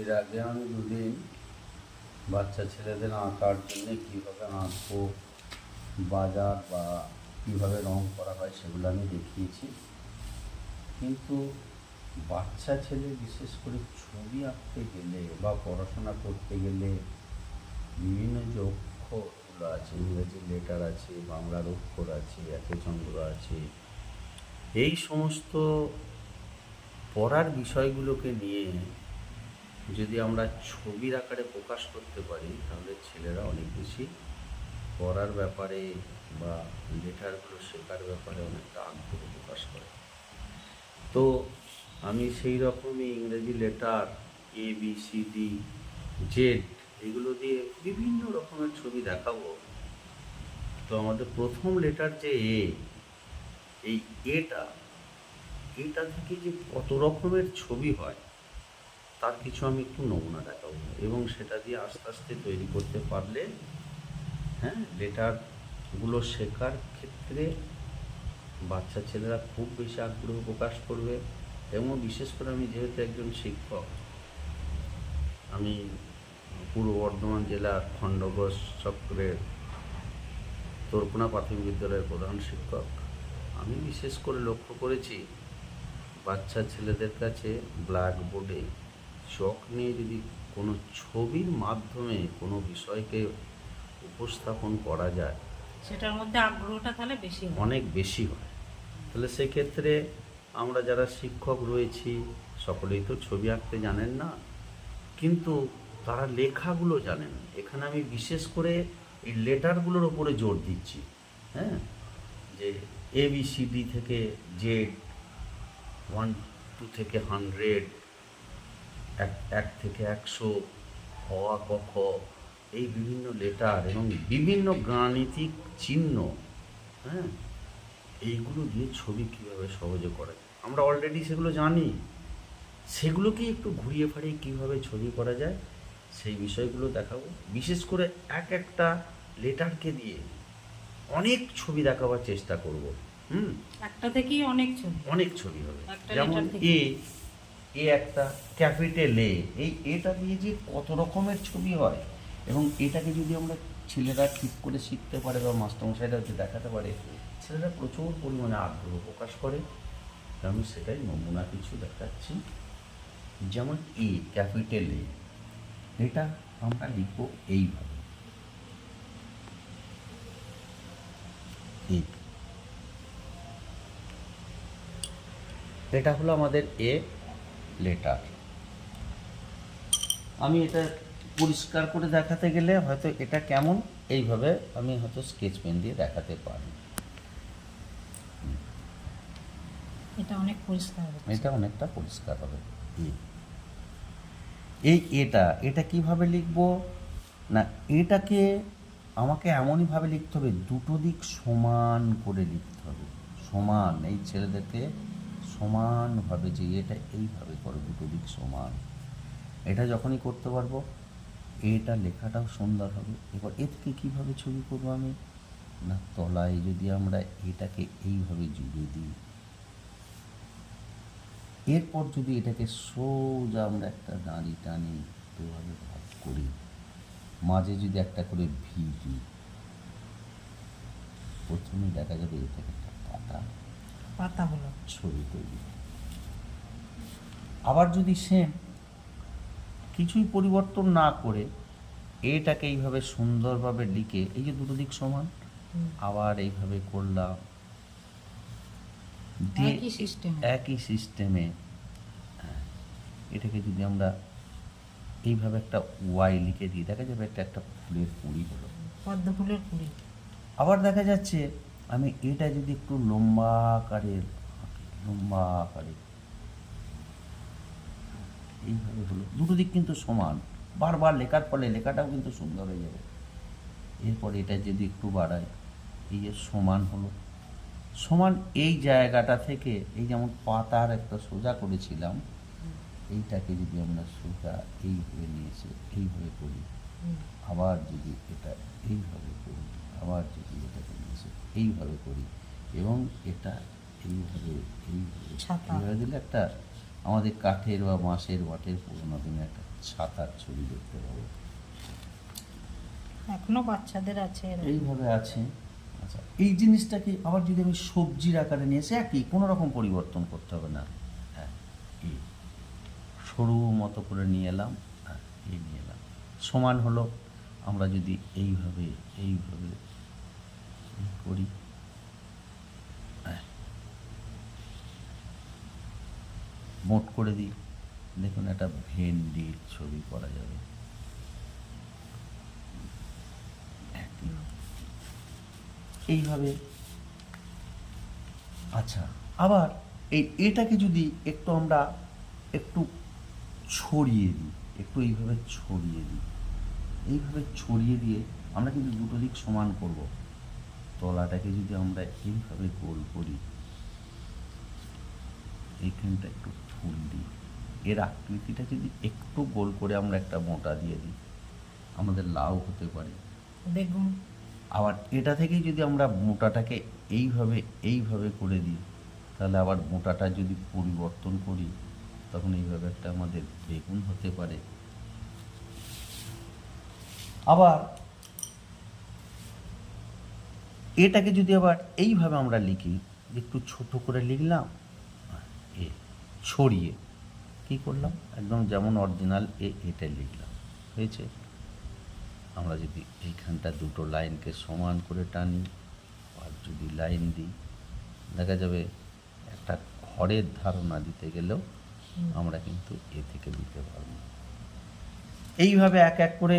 এর আগে আমি দুদিন বাচ্চা ছেলেদের আঁকার জন্যে কীভাবে আঁকবো, বাজার বা কীভাবে রং করা হয় সেগুলো আমি দেখিয়েছি। কিন্তু বাচ্চা ছেলে বিশেষ করে ছবি আঁকতে গেলে বা পড়াশোনা করতে গেলে বিভিন্ন যে অক্ষরগুলো আছে, ইংরেজি লেটার আছে, বাংলার অক্ষর আছে, একে চন্দ্র আছে, এই সমস্ত পড়ার বিষয়গুলোকে নিয়ে যদি আমরা ছবির আকারে প্রকাশ করতে পারি, তাহলে ছেলেরা অনেক বেশি পড়ার ব্যাপারে বা লেটারগুলো শেখার ব্যাপারে অনেকটা আগ্রহ প্রকাশ করে। তো আমি সেই রকমই ইংরেজি letter A B C D Z এগুলো দিয়ে বিভিন্ন রকমের ছবি দেখাবো। তো আমাদের প্রথম লেটার যে এ এই এটা এটা থেকে যে কত রকমের ছবি হয় তার কিছু আমি একটু নমুনা দেখাবো এবং সেটা দিয়ে আস্তে আস্তে তৈরি করতে পারলে হ্যাঁ লেটারগুলো শেখার ক্ষেত্রে বাচ্চা ছেলেরা খুব বেশি আগ্রহ প্রকাশ করবে এবং বিশেষ করে আমি যেহেতু একজন শিক্ষক, আমি পূর্ব বর্ধমান জেলার খণ্ডঘোষ চক্রের তোরকোনা প্রাথমিক বিদ্যালয়ের প্রধান শিক্ষক, আমি বিশেষ করে লক্ষ্য করেছি বাচ্চা ছেলেদের কাছে ব্ল্যাকবোর্ডে চক নিয়ে যদি কোনো ছবির মাধ্যমে কোনো বিষয়কে উপস্থাপন করা যায় সেটার মধ্যে আগ্রহটা তাহলে বেশি অনেক বেশি হয়। তাহলে সেক্ষেত্রে আমরা যারা শিক্ষক রয়েছি সকলেই তো ছবি আঁকতে জানেন না কিন্তু তারা লেখাগুলো জানেন। এখানে আমি বিশেষ করে এই লেটারগুলোর ওপরে জোর দিচ্ছি হ্যাঁ? যে এ বি সি ডি থেকে জেড ওয়ান টু থেকে হান্ড্রেড এক এক থেকে একশো আ, ক খ এই বিভিন্ন লেটার এবং বিভিন্ন গাণিতিক চিহ্ন হ্যাঁ? এইগুলো দিয়ে ছবি কীভাবে সহজে করা যায়? আমরা অলরেডি সেগুলো জানি। সেগুলোকে একটু ঘুরিয়ে ফাড়িয়ে কীভাবে ছবি করা যায় সেই বিষয়গুলো দেখাবো। বিশেষ করে এক একটা লেটারকে দিয়ে অনেক ছবি দেখাবার চেষ্টা করব হুম? একটা থেকেই অনেক ছবি। অনেক ছবি হবে। যেমন এ এ একটা ক্যাপিটাল এ এই এটা দিয়ে যে কত রকমের ছবি হয়। এবং এটাকে যদি আমরা ছেলেরা ঠিক করে শিখতে পারে বা মাস্টারমশাইরা যদি দেখাতে পারে, ছেলেরা প্রচুর পরিমাণে আগ্রহ প্রকাশ করে। আমি সেটাই নমুনা কিছু দেখাচ্ছি। যেমন এ ক্যাপিটাল এ এটা আমরা লিখব এইভাবে। এই এটা হলো আমাদের এ। লেটার আমি এটা পরিষ্কার করে দেখাতে গেলে হয়তো এটা কেমন? এইভাবে আমি হয়তো স্কেচ পেন দিয়ে দেখাতে পারি। এটা অনেক পরিষ্কার এটা অনেকটা পরিষ্কার হবে। এই এটা এটা কীভাবে লিখব? না এটাকে আমাকে এমনইভাবে লিখতে হবে দুটো দিক সমান করে লিখতে হবে। সমান এই ছেলেদেরকে সমানভাবে যে এটা এইভাবে করো, দুটো দিক সমান। এটা যখনই করতে পারব, এটা লেখাটাও সুন্দর হবে। এবার এ থেকে কীভাবে ছবি করব আমি? না, তলায় যদি আমরা এটাকে এইভাবে জুড়ে দিই। এরপর যদি এটাকে সোজা আমরা একটা দাঁড়ি টানি, এভাবে ভাগ করি। মাঝে যদি একটা করে ভি দিই, প্রথমে দেখা যাবে এ থেকে একটা পাতা। পাতা হলো ছবি তৈরি। আবার যদি সেম কিছুই পরিবর্তন না করে এটাকে এইভাবে সুন্দরভাবে লিখে এই যে দুটো দিক সমান আবার এইভাবে করলাম। একই একই সিস্টেমে এটাকে যদি আমরা এইভাবে একটা ওয়াই লিখে দিই দেখা যাবে একটা একটা ফুলের কুড়ি হলো। পদ্ম ফুলের কুড়ি। আবার দেখা যাচ্ছে আমি এটা যদি একটু লম্বা আকারের লম্বা আকারে এইভাবে হলো। দুটো দিক কিন্তু সমান। বারবার লেখার ফলে লেখাটাও কিন্তু সুন্দর হয়ে যাবে। এরপর এটা যদি একটু বাড়ায় এই যে সমান হলো। সমান এই জায়গাটা থেকে এই যেমন পাতার একটা সোজা করেছিলাম এইটাকে যদি আমরা সোজা এইভাবে নিয়ে এসে এইভাবে করি আবার যদি এটা এইভাবে করি আবার যদি এটাকে নিয়ে এসে এইভাবে করি এবং এটা এইভাবে এইভাবে দিলে একটা আমাদের কাঠের বা বাঁশের বাটের পুরোনো দিনে একটা ছাতার ছবি দেখতে পাবো। এখনও বাচ্চাদের আছে এইভাবে আছে। আচ্ছা এই জিনিসটাকে আবার যদি আমি সবজির আকারে নিয়ে এসে একই কোনো রকম পরিবর্তন করতে হবে না। হ্যাঁ এই সরু মতো করে নিয়ে এলাম হ্যাঁ এই নিয়ে এলাম। সমান হলো আমরা যদি এইভাবে এইভাবে এই করি। মোট করে দিই। দেখুন, একটা ভেন্ডির ছবি করা যাবে। এইভাবে। আচ্ছা আবার এই এটাকে যদি একটু আমরা একটু ছড়িয়ে দিই, একটু এইভাবে ছড়িয়ে দিই। এইভাবে ছড়িয়ে দিয়ে আমরা কিন্তু দুটো দিক সমান করব। তলাটাকে যদি আমরা এইভাবে গোল করি এইখানটা একটু ফুল দিই। এর আকৃতিটা যদি একটু গোল করে আমরা একটা মোটা দিয়ে দিই আমাদের লাউ হতে পারে। বেগুন। আবার এটা থেকেই যদি আমরা মোটাটাকে এইভাবে এইভাবে করে দিই তাহলে আবার মোটাটা যদি পরিবর্তন করি তখন এইভাবে একটা আমাদের বেগুন হতে পারে। আবার এটাকে যদি আবার এইভাবে আমরা লিখি একটু ছোট করে লিখলাম এ ছড়িয়ে কি করলাম? একদম যেমন অরিজিনাল এ এটা লিখলাম হয়েছে? আমরা যদি এইখানটা দুটো লাইনকে সমান করে টানি আর যদি লাইন দিই দেখা যাবে একটা ঘরের ধারণা দিতে গেলেও আমরা কিন্তু এ থেকে দিতে পারব এইভাবে এক এক করে